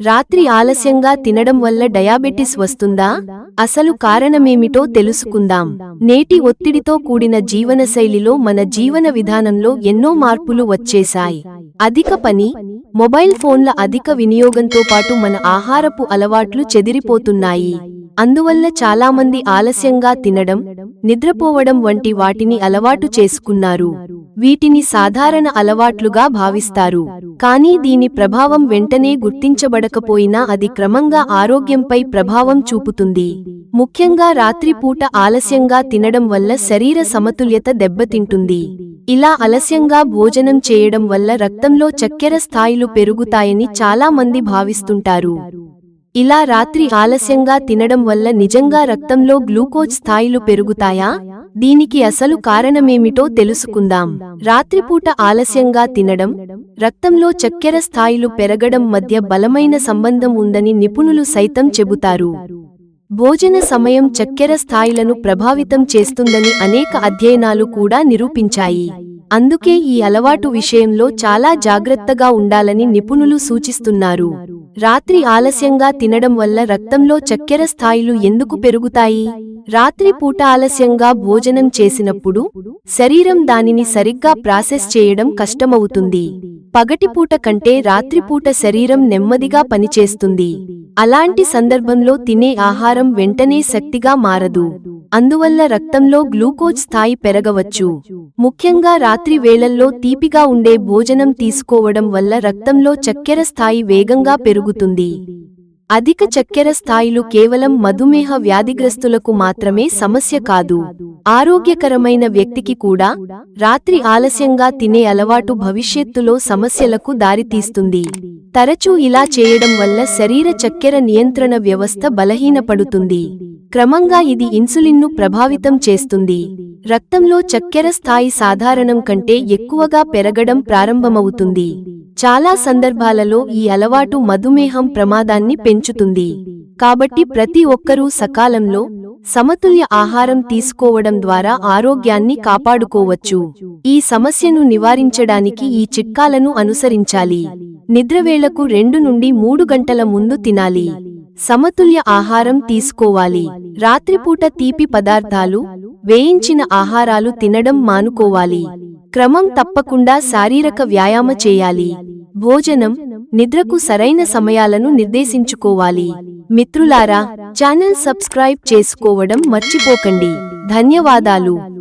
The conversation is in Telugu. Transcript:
రాత్రి ఆలస్యంగా తినడం వల్ల డయాబెటిస్ వస్తుందా? అసలు కారణమేమిటో తెలుసుకుందాం. నేటి ఒత్తిడితో కూడిన జీవనశైలిలో మన జీవన విధానంలో ఎన్నో మార్పులు వచ్చేశాయి. అధిక పని మొబైల్ ఫోన్ల అధిక వినియోగంతో పాటు మన ఆహారపు అలవాట్లు చెదిరిపోతున్నాయి. అందువల్ల చాలామంది ఆలస్యంగా తినడం నిద్రపోవడం వంటి వాటిని అలవాటు చేసుకున్నారు. వీటిని సాధారణ అలవాట్లుగా భావిస్తారు. కానీ దీని ప్రభావం వెంటనే గుర్తించబడకపోయినా అది క్రమంగా ఆరోగ్యంపై ప్రభావం చూపుతుంది. ముఖ్యంగా రాత్రిపూట ఆలస్యంగా తినడం వల్ల శరీర సమతుల్యత దెబ్బతింటుంది. ఇలా ఆలస్యంగా భోజనం చేయడం వల్ల రక్తంలో చక్కెర స్థాయిలు పెరుగుతాయని చాలా మంది భావిస్తుంటారు. ఇలా రాత్రి ఆలస్యంగా తినడం వల్ల నిజంగా రక్తంలో గ్లూకోజ్ స్థాయిలు పెరుగుతాయా? దీనికి అసలు కారణమేమిటో తెలుసుకుందాం. రాత్రిపూట ఆలస్యంగా తినడం రక్తంలో చక్కెర స్థాయిలు పెరగడం మధ్య బలమైన సంబంధం ఉందని నిపుణులు సైతం చెబుతారు. భోజన సమయం చక్కెర స్థాయిలను ప్రభావితం చేస్తుందని అనేక అధ్యయనాలు కూడా నిరూపించాయి. అందుకే ఈ అలవాటు విషయంలో చాలా జాగ్రత్తగా ఉండాలని నిపుణులు సూచిస్తున్నారు. రాత్రి ఆలస్యంగా తినడం వల్ల రక్తంలో చక్కెర స్థాయిలు ఎందుకు పెరుగుతాయి? రాత్రి పూట ఆలస్యంగా భోజనం చేసినప్పుడు శరీరం దానిని సరిగ్గా ప్రాసెస్ చేయడం కష్టమవుతుంది. పగటిపూట కంటే రాత్రిపూట శరీరం నెమ్మదిగా పనిచేస్తుంది. అలాంటి సందర్భంలో తినే ఆహారం వెంటనే శక్తిగా మారదు. అందువల్ల రక్తంలో గ్లూకోజ్ స్థాయి పెరగవచ్చు. ముఖ్యంగా రాత్రి వేళల్లో తీపిగా ఉండే భోజనం తీసుకోవడం వల్ల రక్తంలో చక్కెర స్థాయి వేగంగా పెరుగుతుంది. అధిక చక్కెర స్థాయిలు కేవలం మధుమేహ వ్యాధిగ్రస్తులకు మాత్రమే సమస్య కాదు. ఆరోగ్యకరమైన వ్యక్తికి కూడా రాత్రి ఆలస్యంగా తినే అలవాటు భవిష్యత్తులో సమస్యలకు దారితీస్తుంది. తరచూ ఇలా చేయడం వల్ల శరీర చక్కెర నియంత్రణ వ్యవస్థ బలహీనపడుతుంది. క్రమంగా ఇది ఇన్సులిన్ను ప్రభావితం చేస్తుంది. రక్తంలో చక్కెర స్థాయి సాధారణం కంటే ఎక్కువగా పెరగడం ప్రారంభమవుతుంది. చాలా సందర్భాలలో ఈ అలవాటు మధుమేహం ప్రమాదాన్ని పెంచుతుంది. కాబట్టి ప్రతి ఒక్కరూ సకాలంలో సమతుల్య ఆహారం తీసుకోవడం ద్వారా ఆరోగ్యాన్ని కాపాడుకోవచ్చు. ఈ సమస్యను నివారించడానికి ఈ చిట్కాలను అనుసరించాలి. నిద్రవేళకు రెండు నుండి మూడు గంటల ముందు తినాలి. సమతుల్య ఆహారం తీసుకోవాలి. రాత్రిపూట తీపి పదార్థాలు వేయించిన ఆహారాలు తినడం మానుకోవాలి. క్రమం తప్పకుండా శారీరక వ్యాయామ చేయాలి. భోజనం నిద్రకు సరైన సమయాలను నిర్దేశించుకోవాలి. మిత్రులారా ఛానల్ సబ్స్క్రైబ్ చేసుకోవడం మర్చిపోకండి. ధన్యవాదాలు.